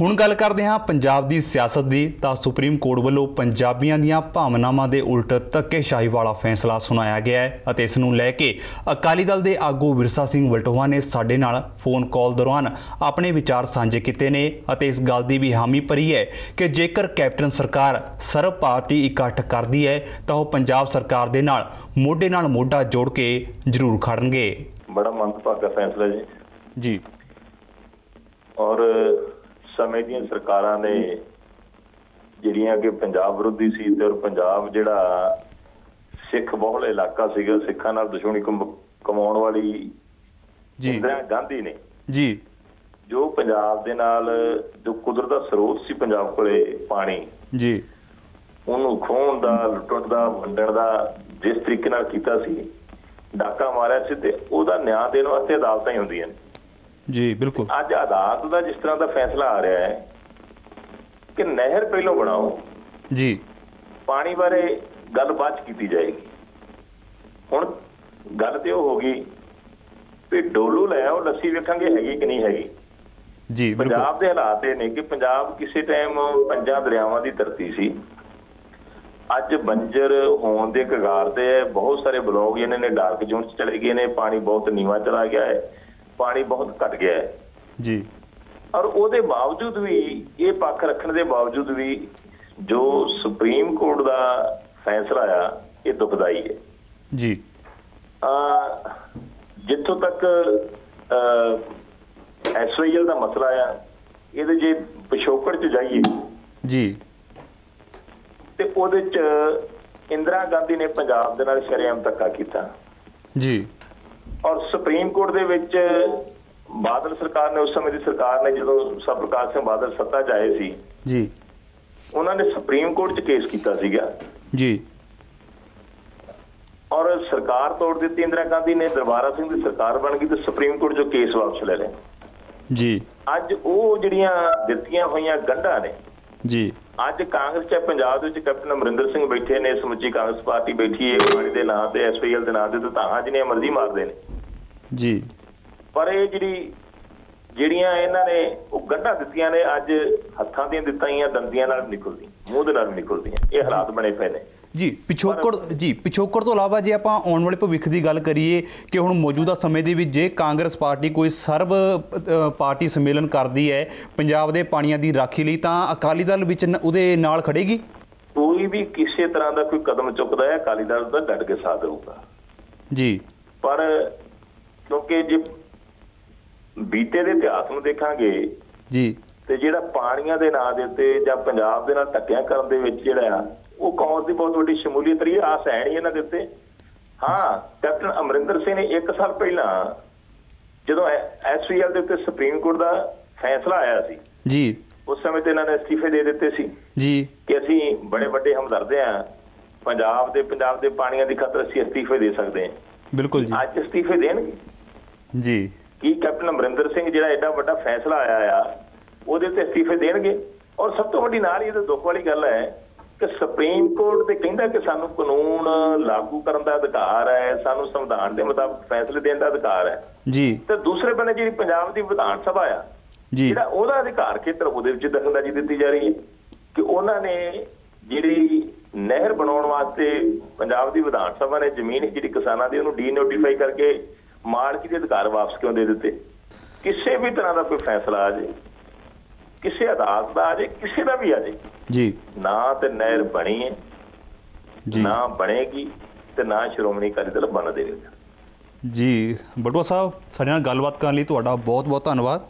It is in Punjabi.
ਹੁਣ ਗੱਲ ਕਰਦੇ ਹਾਂ ਪੰਜਾਬ ਦੀ ਸਿਆਸਤ ਦੀ ਤਾਂ ਸੁਪਰੀਮ ਕੋਰਟ ਵੱਲੋਂ ਪੰਜਾਬੀਆਂ ਦੀਆਂ ਭਾਵਨਾਵਾਂ ਦੇ ਉਲਟ ਧੱਕੇਸ਼ਾਹੀ ਵਾਲਾ ਫੈਸਲਾ ਸੁਣਾਇਆ ਗਿਆ ਹੈ ਅਤੇ ਇਸ ਨੂੰ ਲੈ ਕੇ ਅਕਾਲੀ ਦਲ ਦੇ ਆਗੂ ਵਿਰਸਾ ਸਿੰਘ ਵਲਟੋਹਾ ਨੇ ਸਾਡੇ ਨਾਲ ਫੋਨ ਕਾਲ ਦੌਰਾਨ ਆਪਣੇ ਵਿਚਾਰ ਸਾਂਝੇ ਕੀਤੇ ਨੇ ਅਤੇ ਇਸ ਗੱਲ ਦੀ ਵੀ ਹਾਮੀ ਭਰੀ ਹੈ ਕਿ ਜੇਕਰ ਕੈਪਟਨ ਸਰਕਾਰ ਸਰਬ ਪਾਰਟੀ ਇਕੱਠ ਕਰਦੀ ਹੈ ਤਾਂ ਉਹ ਪੰਜਾਬ ਸਰਕਾਰ ਦੇ ਨਾਲ ਮੋਢੇ ਨਾਲ ਮੋਢਾ ਜੋੜ ਕੇ ਜ਼ਰੂਰ ਖੜਨਗੇ। ਬੜਾ ਮੰਦਭਾਗਾ ਫੈਸਲਾ ਜੀ। ਜੀ। ਔਰ ਸਮੇਂ ਦੀਆਂ ਸਰਕਾਰਾਂ ਨੇ ਜਿਹੜੀਆਂ ਕਿ ਪੰਜਾਬ ਵਿਰੋਧੀ ਸੀ ਤੇ ਔਰ ਪੰਜਾਬ ਜਿਹੜਾ ਸਿੱਖ ਬਹੁਲ ਇਲਾਕਾ ਸੀਗਾ ਸਿੱਖਾਂ ਨਾਲ ਦੁਸ਼ਮਣੀ ਕਮ- ਕਮਾਉਣ ਵਾਲੀ ਜੀ। ਇੰਦਰਾ ਗਾਂਧੀ ਨੇ। ਜੀ। ਜੋ ਪੰਜਾਬ ਦੇ ਨਾਲ ਜੋ ਕੁਦਰਤ ਦਾ ਸਰੋਤ ਸੀ ਪੰਜਾਬ ਕੋਲੇ ਪਾਣੀ ਜੀ। ਉਹਨੂੰ ਖੋਹਣ ਦਾ ਲੁੱਟਣ ਦਾ ਵੰਡਣ ਦਾ ਜਿਸ ਤਰੀਕੇ ਨਾਲ ਕੀਤਾ ਸੀ ਡਾਕਾ ਮਾਰਿਆ ਸੀ ਤੇ ਉਹਦਾ ਨਿਆਂ ਦੇਣ ਵਾਸਤੇ ਅਦਾਲਤਾਂ ਹੀ ਹੁੰਦੀਆਂ ਨੇ। ਜੀ ਬਿਲਕੁਲ। ਅੱਜ ਅਦਾਲਤ ਦਾ ਜਿਸ ਤਰ੍ਹਾਂ ਦਾ ਫੈਸਲਾ ਆ ਰਿਹਾ ਹੈ ਕਿ ਨਹਿਰ ਪਹਿਲਾਂ ਬਣਾਓ। ਜੀ। ਪਾਣੀ ਬਾਰੇ ਗੱਲ ਬਾਅਦ ਚ ਕੀਤੀ ਜਾਏਗੀ। ਹੁਣ ਗੱਲ ਤੇ ਉਹ ਹੋ ਗਈ ਵੀ ਡੋਲੂ ਲੈ ਆਓ ਲੱਸੀ ਵੇਖਾਂਗੇ ਹੈਗੀ ਕਿ ਨਹੀਂ ਹੈਗੀ। ਜੀ ਬਿਲਕੁਲ। ਪੰਜਾਬ ਦੇ ਹਾਲਾਤ ਇਹ ਨੇ ਕਿ ਪੰਜਾਬ ਕਿਸੇ ਟਾਈਮ ਪੰਜਾਂ ਦਰਿਆਵਾਂ ਦੀ ਧਰਤੀ ਸੀ। ਅੱਜ ਬੰਜਰ ਹੋਣ ਦੇ ਕਗਾਰ ਤੇ ਹੈ ਬਹੁਤ ਸਾਰੇ ਬਲੌਗ ਇਹਨਾਂ ਨੇ ਡਾਰਕ ਜ਼ੋਨ ਚ ਚਲੇ ਗਏ ਨੇ ਪਾਣੀ ਬਹੁਤ ਨੀਵਾਂ ਚਲਾ ਗਿਆ ਹੈ। ਪਾਣੀ ਬਹੁਤ ਘਟ ਗਿਆ ਹੈ। ਜੀ। ਔਰ ਉਹਦੇ ਬਾਵਜੂਦ ਵੀ ਇਹ ਪੱਖ ਰੱਖਣ ਦੇ ਬਾਵਜੂਦ ਵੀ ਜੋ ਸੁਪਰੀਮ ਕੋਰਟ ਦਾ ਫੈਸਲਾ ਆ ਇਹ ਦੁਖਦਾਈ ਹੈ। ਜੀ। ਆ ਜਿੱਥੋਂ ਤੱਕ ਐਸਓਐਲ ਦਾ ਮਸਲਾ ਆ ਇਹਦੇ ਜੇ ਪਿਛੋਕੜ ਚ ਜਾਈਏ ਜੀ। ਤੇ ਉਹਦੇ ਚ ਇੰਦਰਾ ਗਾਂਧੀ ਨੇ ਪੰਜਾਬ ਦੇ ਨਾਲ ਸ਼ਰੇਆਮ ਧੱਕਾ ਕੀਤਾ। ਜੀ। ਔਰ ਸੁਪਰੀਮ ਕੋਰਟ ਦੇ ਵਿੱਚ ਬਾਦਲ ਸਰਕਾਰ ਨੇ ਉਸ ਸਮੇਂ ਦੀ ਸਰਕਾਰ ਨੇ ਜਦੋਂ ਸਰਪ੍ਰਕਾਸ਼ ਸਿੰਘ ਬਾਦਲ ਸੱਤਾ 'ਚ ਆਏ ਸੀ ਜੀ। ਉਹਨਾਂ ਨੇ ਸੁਪਰੀਮ ਕੋਰਟ 'ਚ ਕੇਸ ਕੀਤਾ ਸੀਗਾ। ਜੀ। ਔਰ ਸਰਕਾਰ ਤੋੜ ਦਿੱਤੀ ਇੰਦਰਾ ਗਾਂਧੀ ਨੇ ਦਰਬਾਰਾ ਸਿੰਘ ਦੀ ਸਰਕਾਰ ਬਣ ਗਈ ਤੇ ਸੁਪਰੀਮ ਕੋਰਟ 'ਚੋਂ ਕੇਸ ਵਾਪਸ ਲੈ ਲਏ। ਜੀ। ਅੱਜ ਉਹ ਜਿਹੜੀਆਂ ਦਿੱਤੀਆਂ ਹੋਈਆਂ ਗੰਢਾਂ ਨੇ ਜੀ। ਅੱਜ ਕਾਂਗਰਸ 'ਚ ਪੰਜਾਬ ਦੇ ਵਿੱਚ ਕੈਪਟਨ ਅਮਰਿੰਦਰ ਸਿੰਘ ਬੈਠੇ ਨੇ ਸਮੁੱਚੀ ਕਾਂਗਰਸ ਪਾਰਟੀ ਬੈਠੀ ਹੈ ਪਾਣੀ ਦੇ ਨਾਂ ਤੇ ਐਸਪੀਐਲ ਦੇ ਨਾਂ ਤੇ ਤਾਂ ਹਾਂ ਜਿਹਨੇ ਮਰਜ਼ੀ ਮਾਰਦੇ ਨੇ। ਜੀ। ਪਰ ਇਹ ਜਿਹੜੀ ਜਿਹੜੀਆਂ ਇਹਨਾਂ ਨੇ ਉਹ ਗੰਢਾਂ ਦਿੱਤੀਆਂ ਨੇ ਅੱਜ ਹੱਥਾਂ ਦੀਆਂ ਦਿੱਤਾਂ ਹੋਈਆਂ ਦੰਦੀਆਂ ਨਾਲ ਨਿਕਲਦੀਆਂ ਮੂੰਹ ਦੇ ਨਾਲ ਨਿਕਲਦੀਆਂ ਇਹ ਹਾਲਾਤ ਬਣੇ ਪਏ ਨੇ। ਜੀ ਪਿਛੋਕੜ ਜੀ ਪਿਛੋਕੜ ਤੋਂ ਇਲਾਵਾ ਜੇ ਆਪਾਂ ਆਉਣ ਵਾਲੇ ਭਵਿੱਖ ਦੀ ਗੱਲ ਕਰੀਏ ਕਿ ਹੁਣ ਮੌਜੂਦਾ ਸਮੇਂ ਦੇ ਵਿੱਚ ਜੇ ਕਾਂਗਰਸ ਪਾਰਟੀ ਕੋਈ ਸਰਬ ਪਾਰਟੀ ਸੰਮੇਲਨ ਕਰਦੀ ਹੈ ਪੰਜਾਬ ਦੇ ਪਾਣੀਆਂ ਦੀ ਰਾਖੀ ਲਈ ਤਾਂ ਅਕਾਲੀ ਦਲ ਵਿੱਚ ਉਹਦੇ ਨਾਲ ਖੜੇਗੀ? ਕੋਈ ਵੀ ਕਿਸੇ ਤਰ੍ਹਾਂ ਦਾ ਕੋਈ ਕਦਮ ਚੁੱਕਦਾ ਹੈ ਅਕਾਲੀ ਦਲ ਦਾ ਡਟ ਕੇ ਸਾਥ ਦੇਊਗਾ। ਜੀ। ਪਰ ਕਿਉਂਕਿ ਜੇ ਬੀਤੇ ਦੇ ਇਤਿਹਾਸ ਨੂੰ ਦੇਖਾਂਗੇ ਜੀ। ਤੇ ਜਿਹੜਾ ਪਾਣੀਆਂ ਦੇ ਨਾਂ ਦੇ ਉੱਤੇ ਜਾਂ ਪੰਜਾਬ ਦੇ ਨਾਲ ਧੱਕਿਆਂ ਕਰਨ ਦੇ ਵਿੱਚ ਜਿਹੜਾ ਆ ਉਹ ਕਾਂਗਰਸ ਦੀ ਬਹੁਤ ਵੱਡੀ ਸ਼ਮੂਲੀਅਤ ਰਹੀ ਆਸ ਹੈ ਨਹੀਂ ਇਹਨਾਂ ਦੇ ਉੱਤੇ। ਹਾਂ ਕੈਪਟਨ ਅਮਰਿੰਦਰ ਸਿੰਘ ਨੇ 1 ਸਾਲ ਪਹਿਲਾਂ ਜਦੋਂ ਐਸਪੀਐਲ ਦੇ ਉੱਤੇ ਸੁਪਰੀਮ ਕੋਰਟ ਦਾ ਫੈਸਲਾ ਆਇਆ ਸੀ ਜੀ। ਉਸ ਸਮੇਂ ਤੇ ਇਹਨਾਂ ਨੇ ਅਸਤੀਫੇ ਦੇ ਦਿੱਤੇ ਸੀ ਜੀ। ਕਿ ਅਸੀਂ ਬੜੇ ਵੱਡੇ ਹਮਦਰਦ ਆ ਪੰਜਾਬ ਦੇ ਪੰਜਾਬ ਦੇ ਪਾਣੀਆਂ ਦੀ ਖਾਤਰ ਅਸੀਂ ਅਸਤੀਫੇ ਦੇ ਸਕਦੇ ਹਾਂ। ਬਿਲਕੁਲ ਜੀ। ਅੱਜ ਅਸਤੀਫੇ ਦੇਣਗੇ? ਜੀ। ਕੀ ਕੈਪਟਨ ਅਮਰਿੰਦਰ ਸਿੰਘ ਜਿਹੜਾ ਐਡਾ ਵੱਡਾ ਫੈਸਲਾ ਆਇਆ ਆ ਉਹਦੇ ਤੇ ਅਸਤੀਫੇ ਦੇਣਗੇ? ਔਰ ਸਭ ਤੋਂ ਵੱਡੀ ਨਾਲ ਇਹ ਤਾਂ ਦੁੱਖ ਵਾਲੀ ਗੱਲ ਹੈ ਕਿ ਸੁਪਰੀਮ ਕੋਰਟ ਤੇ ਕਹਿੰਦਾ ਕਿ ਸਾਨੂੰ ਕਾਨੂੰਨ ਲਾਗੂ ਕਰਨ ਦਾ ਅਧਿਕਾਰ ਹੈ ਸਾਨੂੰ ਸੰਵਿਧਾਨ ਦੇ ਮੁਤਾਬਕ ਫੈਸਲੇ ਦੇਣ ਦਾ ਅਧਿਕਾਰ ਹੈ। ਜੀ। ਤੇ ਦੂਸਰੇ ਬੰਨੇ ਜਿਹੜੀ ਪੰਜਾਬ ਦੀ ਵਿਧਾਨ ਸਭਾ ਆ ਜੀ। ਜਿਹੜਾ ਉਹਦਾ ਅਧਿਕਾਰ ਖੇਤਰ ਉਹਦੇ ਵਿੱਚ ਦਖਲਅੰਦਾਜ਼ੀ ਦਿੱਤੀ ਜਾ ਰਹੀ ਹੈ ਕਿ ਉਹਨਾਂ ਨੇ ਜਿਹੜੀ ਨਹਿਰ ਬਣਾਉਣ ਵਾਸਤੇ ਪੰਜਾਬ ਦੀ ਵਿਧਾਨ ਸਭਾ ਨੇ ਜ਼ਮੀਨ ਜਿਹੜੀ ਕਿਸਾਨਾਂ ਦੀ ਉਹਨੂੰ ਡੀਨੋਟੀਫਾਈ ਕਰਕੇ ਮਾਲਕੀ ਦੇ ਅਧਿਕਾਰ ਵਾਪਸ ਕਿਉਂ ਦੇ ਦਿੱਤੇ? ਕਿਸੇ ਵੀ ਤਰ੍ਹਾਂ ਦਾ ਕੋਈ ਫੈਸਲਾ ਆ ਜੇ ਕਿਸੇ ਅਦਾਲਤ ਦਾ ਆ ਜੇ ਕਿਸੇ ਦਾ ਵੀ ਆ ਜੇ ਜੀ। ਨਾ ਤੇ ਨਹਿਰ ਬਣੀ ਹੈ ਜੀ। ਨਾ ਬਣੇਗੀ ਤੇ ਨਾ ਸ਼੍ਰੋਮਣੀ ਅਕਾਲੀ ਦਲ ਬਣ ਦੇਵੇਗਾ ਜੀ। ਬਟੂਆ ਸਾਹਿਬ ਸਾਡੇ ਨਾਲ ਗੱਲਬਾਤ ਕਰਨ ਲਈ ਤੁਹਾਡਾ ਬਹੁਤ ਬਹੁਤ ਧੰਨਵਾਦ।